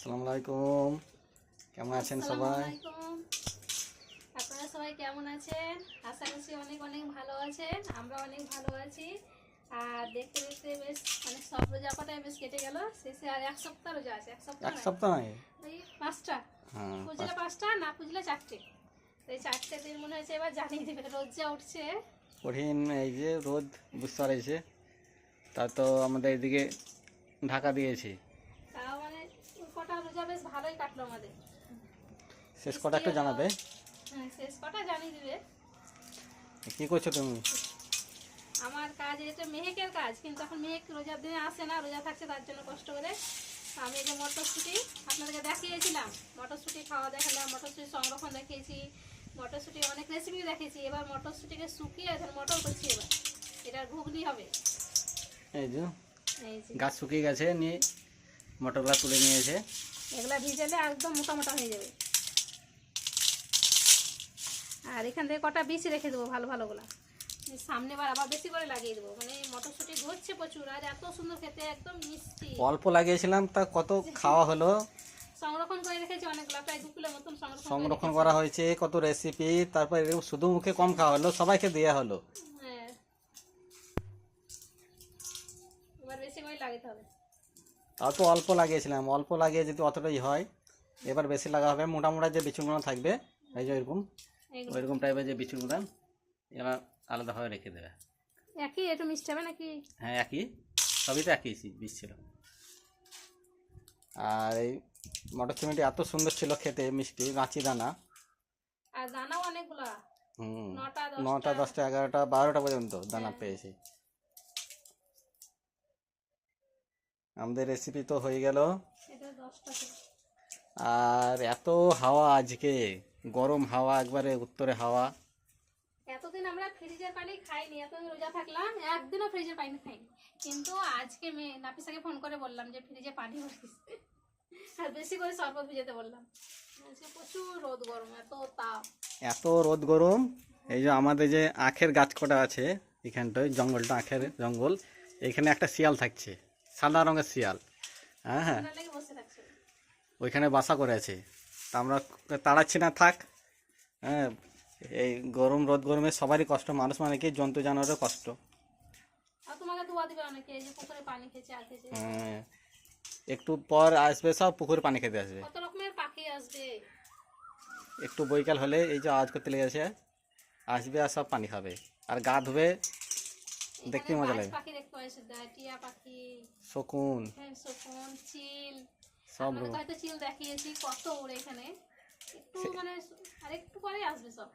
আসসালামু আলাইকুম কেমন আছেন সবাই। আপনারা সবাই কেমন আছেন? আশা করছি অনেক অনেক ভালো আছেন। আমরা অনেক ভালো আছি। আর দেখতে দেখতে বেশ মানে সব রোজা কটায় বেশ কেটে গেল। শেষে আর এক সপ্তাহ রোজা আছে এক সপ্তাহ এক সপ্তাহ ওই পাঁচটা। হ্যাঁ পুজলে পাঁচটা না পুজলে চারটে। এই চারটে দিন মনে হচ্ছে এবার জানিয়ে দেবে রোজ যা উঠছে। কঠিন এই যে রোদ বুঝতে পারছে। তা তো আমাদের এদিকে ঢাকা দিয়েছি তাও মানে কটা রোজা বেশ ভালোই কাটলো আমাদের। শেষ কটা একটু জানাবে। হ্যাঁ শেষ কটা জানিয়ে দিবে। কি করছ তুমি? আমার কাজ এটা মেহেকের কাজ কিন্তু এখন মেহেক রোজার দিনে আসে না রোজা থাকছে তার জন্য কষ্ট করে। আমি যে মটরশুঁটি আপনাদেরকে দেখিয়েছিলাম মটরশুঁটি খাওয়া দেখালাম মটরশুঁটি সংরক্ষণ দেখিয়েছি মটরশুঁটি অনেক রেসিপি দেখিয়েছি এবার মটরশুঁটিকে শুকিয়ে এখন মটর করছি এবার। এটা ঘুগনি হবে। এই যে। গাছ শুকিয়ে গেছে নিয়ে মোটরগুলো তুলে নিয়েছে। এগুলা ভিজালে একদম মোটা মোটা হয়ে যাবে। আর এখান থেকে কটা বিচি রেখে দেবো ভালো ভালোগুলা সামনে বার আবার বেশি করে লাগিয়ে দেবো। মানে মটরশুঁটি ধরছে প্রচুর আর এত সুন্দর খেতে একদম মিষ্টি। অল্প লাগিয়েছিলাম তা কত খাওয়া হলো? সংরক্ষণ করে রেখেছি অনেকগুলো প্রায় দু কিলো মতন সংরক্ষণ করা হয়েছে কত রেসিপি তারপর শুধু মুখে কম খাওয়া হলো সবাইকে দেওয়া হলো রেখেছি। হ্যাঁ এবার বেশি করে লাগাতে হবে তাও তো অল্প লাগিয়েছিলাম। অল্প লাগিয়ে যদি অতটাই হয় এবার বেশি লাগা হবে। মোটা মোটা যে বিচুনগুলো থাকবে এই যে এরকম ওইরকম টাইপের যে বিচুনগুলো এরা আলাদাভাবে রেখে দেবে। একই? একটু হবে নাকি? হ্যাঁ একই। সবই তো একই বীজ ছিল আর এই মটর চিমিটি এত সুন্দর ছিল খেতে মিষ্টি গাছি দানা। আর দানাও অনেকগুলো। হুম। নটা দশটা এগারোটা বারোটা পর্যন্ত দানা হ্যাঁ। পেয়েছি। আমাদের রেসিপি তো হয়ে গেল। আর এত হাওয়া আজকে গরম হাওয়া একবারে উত্তরে হাওয়া। এতদিন আমরা ফ্রিজের পানি খাইনি এতদিন রোজা থাকলাম একদিনও ফ্রিজের পানি খাইনি। কিন্তু আজকে মেয়ে নাফিসাকে ফোন করে বললাম যে ফ্রিজে পানি ভরিস আর বেশি করে শরবত ভিজাতে বললাম। আজকে প্রচুর রোদ গরম এত তাপ। এত রোদ গরম এই যে আমাদের যে আখের গাছ কটা আছে এখানটায় জঙ্গলটা আখের জঙ্গল এখানে একটা শিয়াল থাকছে। সাদা রঙের শিয়াল। হ্যাঁ হ্যাঁ। ওইখানে বাসা করে আছে। তা আমরা তাড়াচ্ছি না থাক। হ্যাঁ এই গরম রোদ গরমে সবারই কষ্ট মানুষ মানে কি জন্তু জানোয়ারের কষ্ট। হ্যাঁ, একটু পর আসবে সব পুকুরে পানি খেতে আসবে। একটু বৈকাল হলে এই যে আওয়াজ করতে লেগেছে আসবে আর সব পানি খাবে। আর গা ধুবে দেখতে মজা লাগে। পাখি দেখতে পাচ্ছি টিয়া পাখি। শকুন। হ্যাঁ শকুন চিল। সব হয়তো চিল দেখিয়েছি কত ওড়ে এখানে। একটু মানে আর একটু পরে আসবে সব।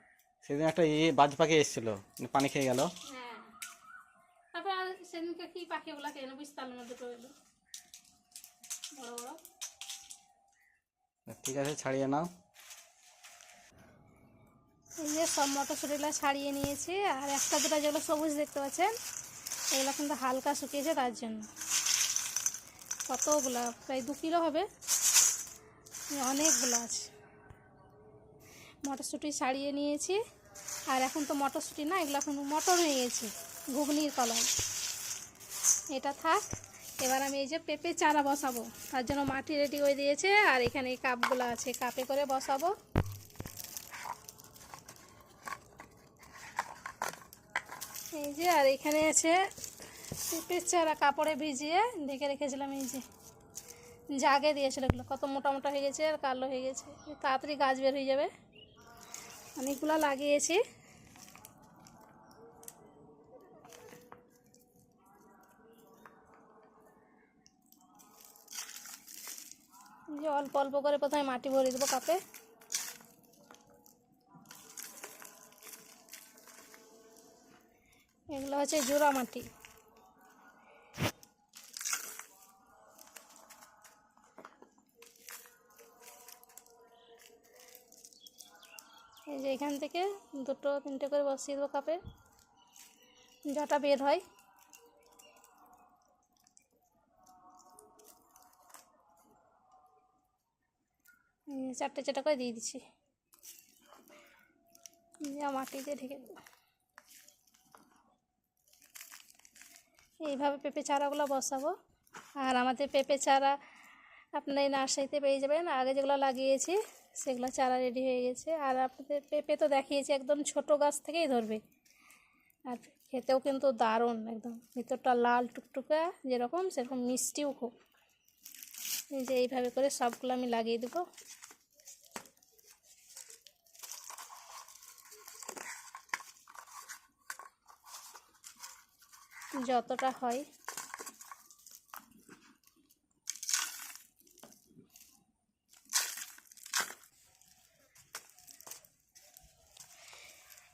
সেদিন একটা ইয়ে বাজ পাখি এসেছিল পানি খেয়ে গেল। হ্যাঁ। তারপর সেদিনকে কি পাখিগুলাকে এনে বুঝতে পারলাম না দুটো এলো। বড় বড়। ঠিক আছে ছাড়িয়ে নাও। এই যে সব মটরশুটিগুলো ছাড়িয়ে নিয়েছি, আর একটা দুটো যেগুলো সবুজ দেখতে পাচ্ছেন, এগুলো কিন্তু হালকা শুকিয়েছে তার জন্য। কতগুলো? প্রায় দু কিলো হবে। অনেকগুলো আছে। মটরশুঁটি ছাড়িয়ে নিয়েছি, আর এখন তো মটরশুঁটি না, এগুলো এখন মটর হয়ে গেছে, ঘুগনির কলাই। এটা থাক, এবার আমি এই যে পেঁপে চারা বসাবো, তার জন্য মাটি রেডি করে দিয়েছে, আর এখানে কাপগুলো আছে, কাপে করে বসাবো। এই যে, আর এখানে আছে পেঁপের চারা কাপড়ে ভিজিয়ে ঢেকে রেখেছিলাম, এই যে। জাগে দিয়েছিল এগুলো, কত মোটা মোটা হয়ে গেছে আর কালো হয়ে গেছে। তাড়াতাড়ি গাছ বের হয়ে যাবে। অনেকগুলো লাগিয়েছি। অল্প অল্প করে প্রথমে মাটি ভরে দেবো কাপে। এগুলো হচ্ছে জোড়া মাটি। এই যে এখান থেকে দুটো, তিনটে করে বসিয়ে দেবো কাপে। যটা বের হয়। চারটে চারটে করে দিয়ে দিচ্ছি। যা মাটি দিয়ে ঢেকে দেবো। এইভাবে পেঁপে চারাগুলো বসাবো। আর আমাদের পেঁপে চারা আপনারা এই নার্সারিতে পেয়ে যাবেন। আগে যেগুলো লাগিয়েছি, সেগুলো চারা রেডি হয়ে গেছে। আর আপনাদের পেঁপে তো দেখিয়েছি, একদম ছোট গাছ থেকেই ধরবে। আর খেতেও কিন্তু দারুণ একদম। ভিতরটা লাল টুকটুকা, যেরকম সেরকম মিষ্টিও খুব। এই যে এইভাবে করে সবগুলো আমি লাগিয়ে দেবো। যতটা হয়।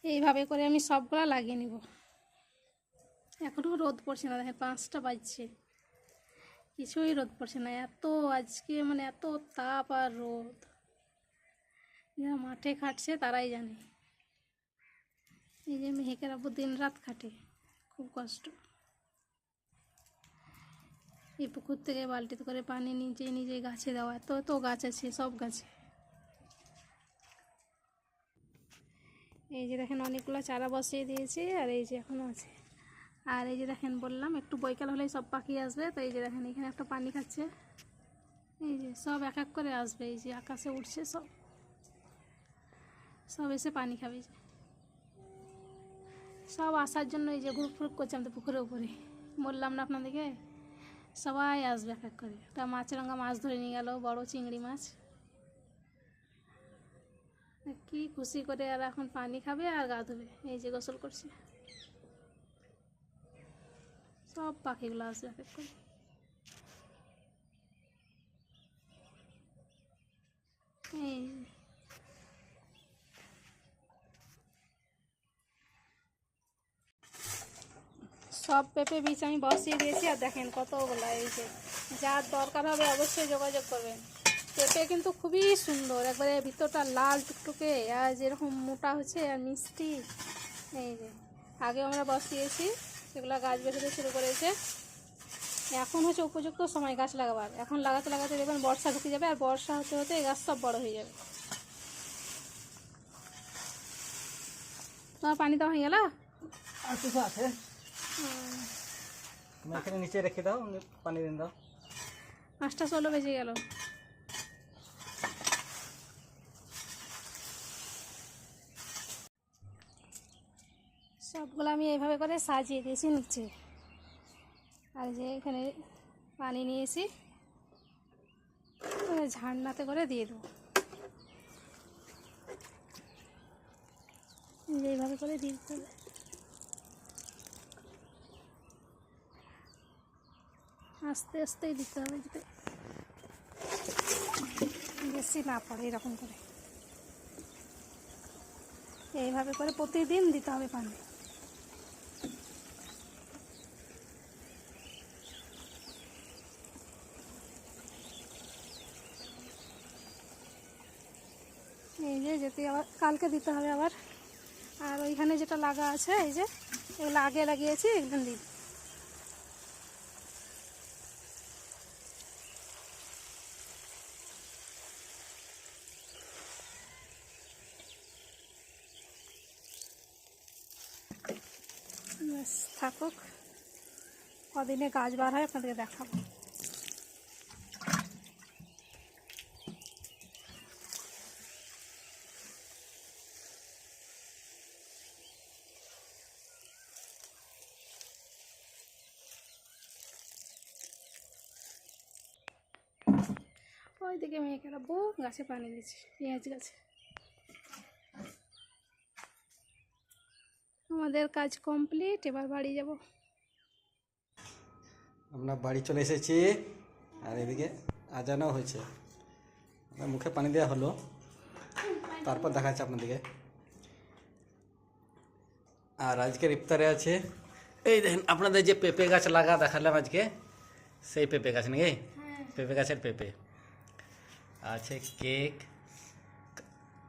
এইভাবে করে আমি সবগুলা লাগিয়ে নিব। এখনও রোদ পড়ছে না, দেখেন পাঁচটা বাজছে। কিছুই রোদ পড়ছে না, এত আজকে মানে এত তাপ আর রোদ। যারা মাঠে খাটছে তারাই জানে। এই যে মেহেকের আব্বু দিন রাত খাটে, খুব কষ্ট। এই পুকুর থেকে বালতিতে করে পানি নিজে নিজে গাছে দেওয়া। এত এত গাছ আছে, সব গাছে। এই যে দেখেন, অনেকগুলো চারা বসিয়ে দিয়েছি, আর এই যে এখনও আছে। আর এই যে দেখেন, বললাম, একটু বৈকাল হলেই সব পাখি আসবে, তো এই যে দেখেন, এখানে একটা পানি খাচ্ছে। এই যে সব এক এক করে আসবে, এই যে আকাশে উঠছে সব। সব এসে পানি খাবে যে। সব আসার জন্য এই যে গ্রুপ করছে আমাদের পুকুরের উপরে। বললাম না আপনাদেরকে? সবাই আসবে এক এক করে। তা মাছরাঙা মাছ ধরে নিয়ে গেল, বড় চিংড়ি মাছ। কি খুশি করে আর এখন পানি খাবে আর গা ধোবে? এই যে গোসল করছে। সব পাখিগুলো আসবে এক এক করে। এই সব পেঁপে বীজ আমি বসিয়ে দিয়েছি আর দেখেন কতগুলো এই যে। যার দরকার হবে অবশ্যই যোগাযোগ করবেন। পেঁপে কিন্তু খুবই সুন্দর, একবারে ভিতরটা লাল টুকটুকে, আর যেরকম মোটা হচ্ছে আর মিষ্টি। এই যে আগে আমরা বসিয়েছি, সেগুলো গাছ বেরোতে শুরু করেছে। এখন হচ্ছে উপযুক্ত সময় গাছ লাগাবার। এখন লাগাতে লাগাতে দেখবেন বর্ষা ঢুকে যাবে, আর বর্ষা হতে হতে এই গাছ সব বড় হয়ে যাবে। তোমার পানি দেওয়া হয়ে গেল? আছে? তুমি এখানে নিচে রেখে দাও পানি দিন দাও। পাঁচটা ষোলো বেজে গেল। সবগুলো আমি এইভাবে করে সাজিয়ে দিয়েছি নিচে। আর যে এখানে পানি নিয়েছি ঝান্নাতে করে দিয়ে দেবো। এই এইভাবে করে দিয়ে দিতে আস্তে আস্তেই দিতে হবে যাতে বেশি না পড়ে এরকম করে। এইভাবে করে প্রতিদিন দিতে হবে পানি। এই যে, যেতে আবার কালকে দিতে হবে আবার। আর ওইখানে যেটা লাগা আছে, এই যে এগুলো আগে লাগিয়েছি এগুলো দিই থাকুক। কদিনে গাছ বার হয়, আপনাদেরকে দেখাবো। ওইদিকে মেয়েকে রাখব গাছে পানি দিচ্ছে, পেঁয়াজ গাছে। আমাদের কাজ কমপ্লিট এবার বাড়ি যাব। আমরা বাড়ি চলে এসেছি। আর এদিকে আজানও হয়েছে। মুখে পানি দেওয়া হলো। তারপর দেখাচ্ছে আপনাদেরকে। আর আজকের ইফতারে আছে এই দেখেন আপনাদের যে পেঁপে গাছ লাগা দেখালাম আজকে সেই পেঁপে গাছ নাকি? হ্যাঁ। পেঁপে গাছের পেঁপে। আছে কেক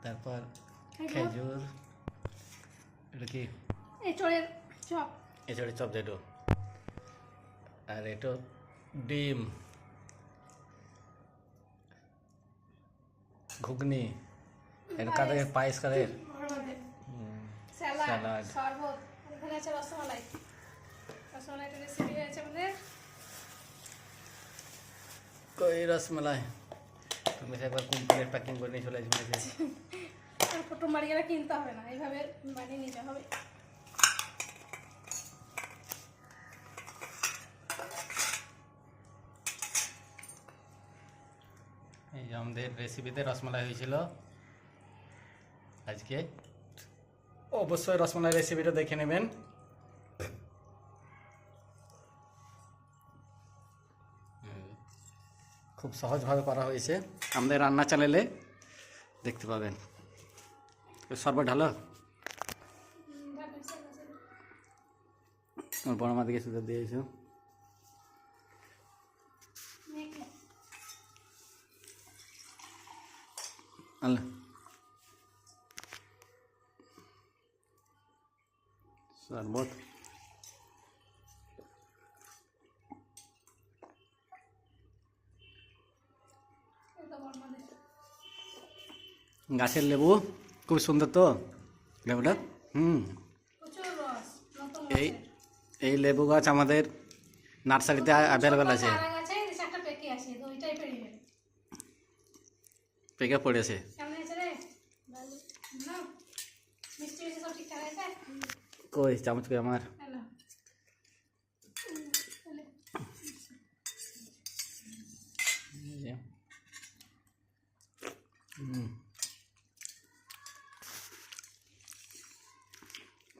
তারপর খেজুর এটা কি? এই চড়ের চপ। এছাড়া চপ যেটো আর এটা ডিম। ঘুগনি। এটা কাদের? পায়েস কাদের? স্যালাড। শরবত। এখানে আছে রসমালাই। রসমালাইটা রেসিপি হয়েছে আমাদের। কই রসমালাই? তুমি একবার কোম্পানির প্যাকিং করে নিয়ে চলে আসবে। কিনতে হবে না। এইভাবে বানিয়ে নিতে হবে। আমাদের রেসিপিতে রসমালাই হয়েছিল। আজকে? অবশ্যই রসমালাই রেসিপিটা দেখে নেবেন। খুব সহজভাবে করা হয়েছে। আমাদের রান্না চ্যানেলে দেখতে পাবেন। সর্ব ঢালো। আমার বড় মা দিকে শুধু দিয়েছ। আল্লাহ। শরবত গাছের লেবু খুব সুন্দর তো লেবুটা? হুম। এই এই লেবু গাছ আমাদের নার্সারিতে অ্যাভেলেবেল আছে চারা গাছে এই যে একটা পেকে আছে দুইটাই পেরে গেল পেকে পড়েছে কেমন হয়েছে রে ভালো না মিষ্টি মিষ্টি সব ঠিকঠাক আছে? কই চামচ কই আমার।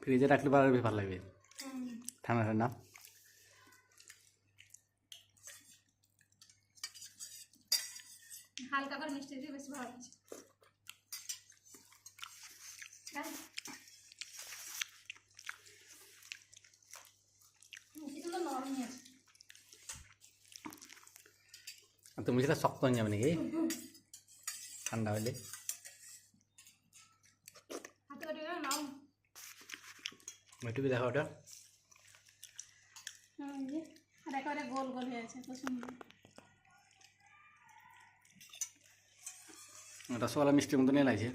ফ্রিজে রাখলে ভালো লাগবে। ঠান্ডা ঠান্ডা হালকা করে মিষ্টি দিয়ে বেশি ভালো লাগছে মিষ্টি তো নরমই আছে আর তুমি সেটা শক্ত হয়ে যাবে নাকি? ঠান্ডা হলে ওইটুকু দেখো ওটা। একেবারে গোল গোল হয়ে আছে রসগোল্লা মিষ্টির মতো নিয়ে লাগছে।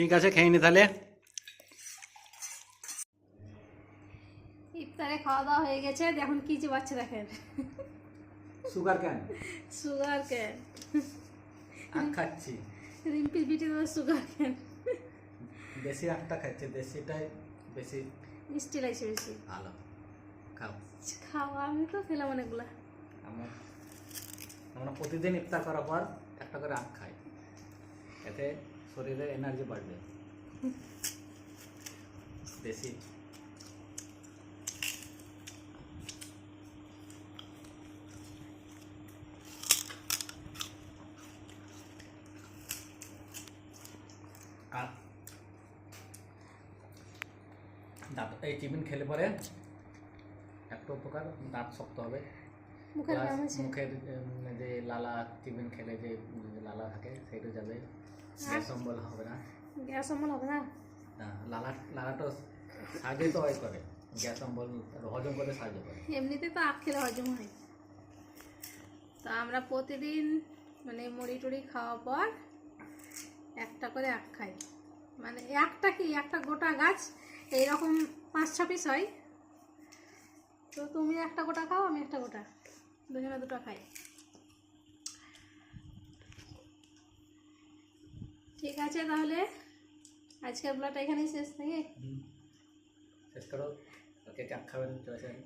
ঠিক আছে খেয়ে নি তাহলে। ইফতারে খাওয়া দাওয়া হয়ে গেছে। এখন কি চিবাচ্ছে দেখেন। সুগার কেন সুগার ক্যান আখ খাচ্ছি। রিম্পির বিটি তো সুগার ক্যান দেশি আখটা খাচ্ছে দেশিটাই বেশি মিষ্টি লাগছে বেশি। ভালো। খাও। খাওয়া আমি তো খেলাম অনেকগুলা। আমরা আমরা প্রতিদিন ইফতার করার পর একটা করে আখ খাই। এতে শরীরে এনার্জি বাড়বে। দেশি আর দাঁত এই টিফিন খেলে পরে একটা উপকার দাঁত শক্ত হবে। মুখের যে লালা টিফিন খেলে যে লালা থাকে সেটা যাবে। গ্যাস অম্বল হবে না? গ্যাস অম্বল হবে না? লালা লালাটা সাহায্য তো হয় করে। গ্যাস অম্বল হজম করতে সাহায্য করে। এমনিতে তো আখ খেলে হজম হয়। তা আমরা প্রতিদিন মানে মুড়ি টুড়ি খাওয়ার পর একটা করে আখ খাই। মানে একটা কি? একটা গোটা গাছ এইরকম পাঁচ ছ পিস হয়। তো তুমি একটা গোটা খাও আমি একটা গোটা। দুজনে দুটো খাই। ঠিক আছে তাহলে আজকের ব্লগটা এখানেই শেষ নাকি শেষ করো ওকে চাক খাবেন চলে আসেন